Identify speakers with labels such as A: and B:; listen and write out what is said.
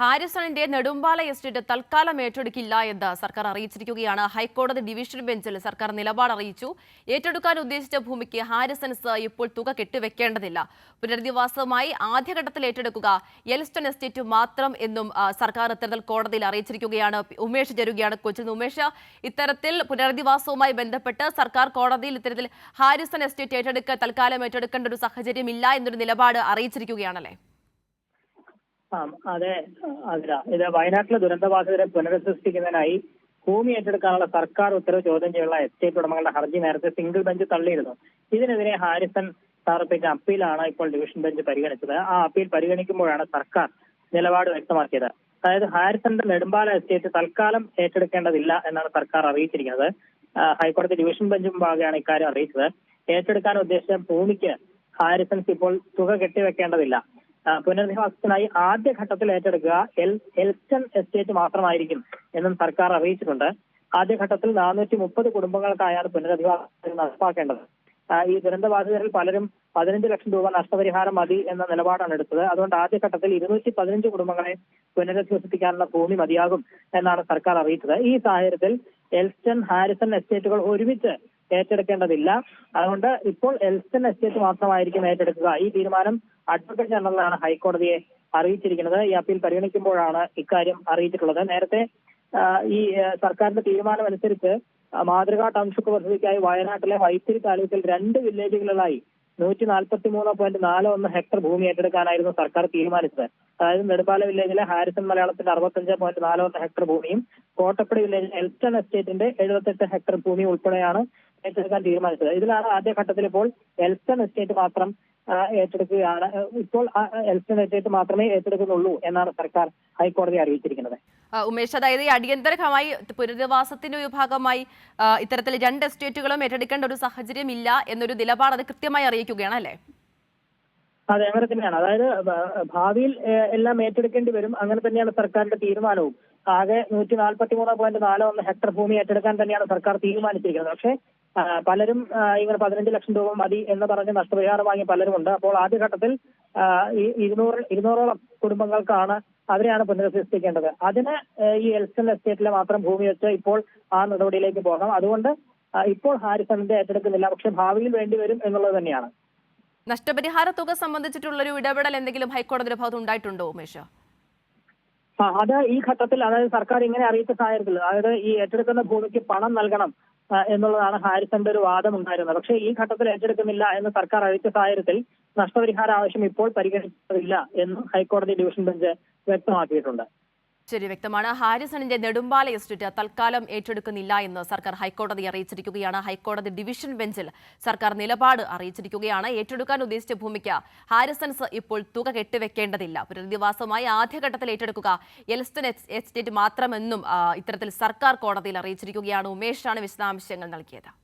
A: ഹാരിസണിന്റെ Nedumbala estate തൽക്കാലം ഏറ്റെടുക്കില്ല എന്ന് സർക്കാർ അറിയിച്ചിരിക്കുകയാണ്. ഹൈക്കോടതി ഡിവിഷൻ ബെഞ്ചിൽ സർക്കാർ നിലപാട് അറിയിച്ചു. ഏറ്റെടുക്കാൻ ഉദ്ദേശിച്ച ഭൂമിക്ക് ഹാരിസൺസ് ഇപ്പോൾ തുക കെട്ടിവെക്കേണ്ടതില്ല. പുനരധിവാസമായി ആദ്യഘട്ടത്തിൽ ഏറ്റെടുക്കുക എൽസ്റ്റൺ എസ്റ്റേറ്റ് മാത്രം എന്നും സർക്കാർ ഇത്തരത്തിൽ കോടതിയിൽ അറിയിച്ചിരിക്കുകയാണ്. ഉമേഷ് ചേരുകയാണ് നിന്ന്. ഉമേഷ് ഇത്തരത്തിൽ പുനരധിവാസവുമായി ബന്ധപ്പെട്ട് സർക്കാർ കോടതിയിൽ ഇത്തരത്തിൽ ഹാരിസൺ എസ്റ്റേറ്റ് ഏറ്റെടുക്കുക തൽക്കാലം ഏറ്റെടുക്കേണ്ട ഒരു സാഹചര്യമില്ല എന്നൊരു നിലപാട് അറിയിച്ചിരിക്കുകയാണല്ലേ?
B: അതെ അതില ഇത് വയനാട്ടിലെ ദുരന്തബാധിതരെ പുനരധിവസിപ്പിക്കുന്നതിനായി ഭൂമി ഏറ്റെടുക്കാനുള്ള സർക്കാർ ഉത്തരവ് ചോദ്യം ചെയ്യുന്ന എസ്റ്റേറ്റ് ഉടമകളുടെ ഹർജി നേരത്തെ സിംഗിൾ ബെഞ്ച് തള്ളിയിരുന്നു. ഇതിനെതിരെ ഹാരിസൺ സമർപ്പിച്ച അപ്പീലാണ് ഇപ്പോൾ ഡിവിഷൻ ബെഞ്ച് പരിഗണിച്ചത്. ആ അപ്പീൽ പരിഗണിക്കുമ്പോഴാണ് സർക്കാർ നിലപാട് വ്യക്തമാക്കിയത്. അതായത് ഹാരിസന്റെ നെടുമ്പാല എസ്റ്റേറ്റ് തൽക്കാലം ഏറ്റെടുക്കേണ്ടതില്ല എന്നാണ് സർക്കാർ അറിയിച്ചിരിക്കുന്നത്. ഹൈക്കോടതി ഡിവിഷൻ ബെഞ്ച് മുമ്പാകെയാണ് ഇക്കാര്യം അറിയിച്ചത്. ഏറ്റെടുക്കാൻ ഉദ്ദേശിച്ച ഭൂമിക്ക് ഹാരിസൺസ് ഇപ്പോൾ തുക കെട്ടിവെക്കേണ്ടതില്ല. ആ, ആദ്യഘട്ടത്തിൽ ആദ്യ ഘട്ടത്തിൽ ഏറ്റെടുക്കുക എൽ എൽസ്റ്റൺ എസ്റ്റേറ്റ് മാത്രമായിരിക്കും എന്നും സർക്കാർ അറിയിച്ചിട്ടുണ്ട്. ആദ്യഘട്ടത്തിൽ നാനൂറ്റി മുപ്പത് കുടുംബങ്ങൾക്കായാണ് പുനരധിവാസം നടപ്പാക്കേണ്ടത്. ഈ ദുരന്തബാധിതരിൽ പലരും പതിനഞ്ച് ലക്ഷം രൂപ നഷ്ടപരിഹാരം മതി എന്ന നിലപാടാണ് എടുത്തത്. അതുകൊണ്ട് ആദ്യഘട്ടത്തിൽ ഇരുന്നൂറ്റി പതിനഞ്ച് കുടുംബങ്ങളെ പുനരധിവസിപ്പിക്കാനുള്ള ഭൂമി മതിയാകും എന്നാണ് സർക്കാർ അറിയിച്ചത്. ഈ സാഹചര്യത്തിൽ എൽസ്റ്റൺ ഹാരിസൺ എസ്റ്റേറ്റുകൾ ഒരുമിച്ച് ഏറ്റെടുക്കേണ്ടതില്ല. അതുകൊണ്ട് ഇപ്പോൾ എൽസൺ എസ്റ്റേറ്റ് മാത്രമായിരിക്കും ഏറ്റെടുക്കുക. ഈ തീരുമാനം അഡ്വക്കേറ്റ് ജനറലാണ് ഹൈക്കോടതിയെ അറിയിച്ചിരിക്കുന്നത്. ഈ അപ്പീൽ പരിഗണിക്കുമ്പോഴാണ് ഇക്കാര്യം അറിയിച്ചിട്ടുള്ളത്. നേരത്തെ ഈ സർക്കാരിന്റെ തീരുമാനം അനുസരിച്ച് ആ, മാതൃകാ ടൗൺഷിപ്പ് പദ്ധതിക്കായി വയനാട്ടിലെ വൈത്തിരി താലൂക്കിൽ രണ്ട് വില്ലേജുകളിലായി നൂറ്റി നാൽപ്പത്തി മൂന്ന് പോയിന്റ് നാല് ഒന്ന് ഹെക്ടർ ഭൂമി ഏറ്റെടുക്കാനായിരുന്നു സർക്കാർ തീരുമാനിച്ചത്. അതായത് നെടുമ്പാല വില്ലേജിലെ ഹാരിസൺ മലയാളത്തിന്റെ അറുപത്തഞ്ച് പോയിന്റ് നാല് ഒന്ന് ഹെക്ടർ ഭൂമിയും കോട്ടപ്പടി വില്ലേജിലെ എൽസ്റ്റൺ എസ്റ്റേറ്റിന്റെ എഴുപത്തെട്ട് ഹെക്ടർ ഭൂമി ഉൾപ്പെടെയാണ് ഏറ്റെടുക്കാൻ തീരുമാനിച്ചത്. ഇതിലാണ് ആദ്യഘട്ടത്തിൽ ഇപ്പോൾ എൽസൺ എസ്റ്റേറ്റ് മാത്രം ഏറ്റെടുക്കുകയാണ്. ഇപ്പോൾ എൽസൺ എസ്റ്റേറ്റ് മാത്രമേ ഏറ്റെടുക്കുന്നുള്ളൂ എന്നാണ് സർക്കാർ ഹൈക്കോടതി അറിയിച്ചിരിക്കുന്നത്.
A: ഉമേഷ് അതായത് ഈ അടിയന്തരമായി പുനരധിവാസത്തിന്റെ ഒരു ഭാഗമായി ഇത്തരത്തിൽ രണ്ട് എസ്റ്റേറ്റുകളും ഏറ്റെടുക്കേണ്ട ഒരു സാഹചര്യം ഇല്ല എന്നൊരു നിലപാട് അത് കൃത്യമായി അറിയിക്കുകയാണ് അല്ലേ?
B: അതെ അങ്ങനെ തന്നെയാണ്. അതായത് ഭാവിയിൽ എല്ലാം ഏറ്റെടുക്കേണ്ടി വരും. അങ്ങനെ തന്നെയാണ് സർക്കാരിന്റെ തീരുമാനവും. ആകെ നൂറ്റി നാൽപ്പത്തി മൂന്ന് പോയിന്റ് നാല് ഒന്ന് ഹെക്ടർ ഭൂമി ഏറ്റെടുക്കാൻ തന്നെയാണ് സർക്കാർ തീരുമാനിച്ചിരിക്കുന്നത്. പക്ഷേ പലരും ഇങ്ങനെ പതിനഞ്ച് ലക്ഷം രൂപ മതി എന്ന് പറഞ്ഞ് നഷ്ടപരിഹാരം വാങ്ങിയ പലരുമുണ്ട്. അപ്പോൾ ആദ്യഘട്ടത്തിൽ ഘട്ടത്തിൽ ഈ ഇരുന്നൂറ് ഇരുന്നൂറോളം കുടുംബങ്ങൾക്കാണ് അവരെയാണ് പുനരധിവസിപ്പിക്കേണ്ടത് അതിന് ഈ എൽസൺ എസ്റ്റേറ്റിലെ മാത്രം ഭൂമി വെച്ച് ഇപ്പോൾ ആ നടപടിയിലേക്ക് പോകണം. അതുകൊണ്ട് ഇപ്പോൾ ഹാരിസണിന്റെ ഏറ്റെടുക്കുന്നില്ല. പക്ഷെ ഭാവിയിൽ വേണ്ടി വരും എന്നുള്ളത് തന്നെയാണ്.
A: നഷ്ടപരിഹാര തുക സംബന്ധിച്ചിട്ടുള്ള ഒരു ഇടപെടൽ എന്തെങ്കിലും ഹൈക്കോടതിയുടെ ഭാഗത്ത് ഉണ്ടായിട്ടുണ്ടോ ഉമേഷ്?
B: അത് ഈ ഘട്ടത്തിൽ അതായത് സർക്കാർ ഇങ്ങനെ അറിയിച്ച സാഹചര്യത്തിൽ അതായത് ഈ ഏറ്റെടുക്കുന്ന ഭൂമിക്ക് പണം നൽകണം എന്നുള്ളതാണ് ഹാരിസന്റെ ഒരു വാദം ഉണ്ടായിരുന്നത് പക്ഷേ ഈ ഘട്ടത്തിൽ ഏറ്റെടുക്കുന്നില്ല എന്ന് സർക്കാർ അറിയിച്ച സാഹചര്യത്തിൽ നഷ്ടപരിഹാര ആവശ്യം ഇപ്പോൾ പരിഗണിക്കുന്നില്ല എന്ന് ഹൈക്കോടതി ഡിവിഷൻ ബെഞ്ച് വ്യക്തമാക്കിയിട്ടുണ്ട്.
A: ശരി വ്യക്തമാണ്. ഹാരിസണിന്റെ നെടുമ്പാല എസ്റ്റേറ്റ് തൽക്കാലം ഏറ്റെടുക്കുന്നില്ല എന്ന് സർക്കാർ ഹൈക്കോടതി അറിയിച്ചിരിക്കുകയാണ്. ഹൈക്കോടതി ഡിവിഷൻ ബെഞ്ചിൽ സർക്കാർ നിലപാട് അറിയിച്ചിരിക്കുകയാണ്. ഏറ്റെടുക്കാൻ ഉദ്ദേശിച്ച ഭൂമിക്ക് ഹാരിസൺസ് ഇപ്പോൾ തുക കെട്ടിവെക്കേണ്ടതില്ല. പുനരധിവാസമായി ആദ്യഘട്ടത്തിൽ ഏറ്റെടുക്കുക എൽസ്റ്റൺ എസ്- എസ്റ്റേറ്റ് മാത്രമെന്നും ഇത്തരത്തിൽ സർക്കാർ കോടതിയിൽ അറിയിച്ചിരിക്കുകയാണ്. ഉമേഷാണ് വിശദാംശങ്ങൾ നൽകിയത്.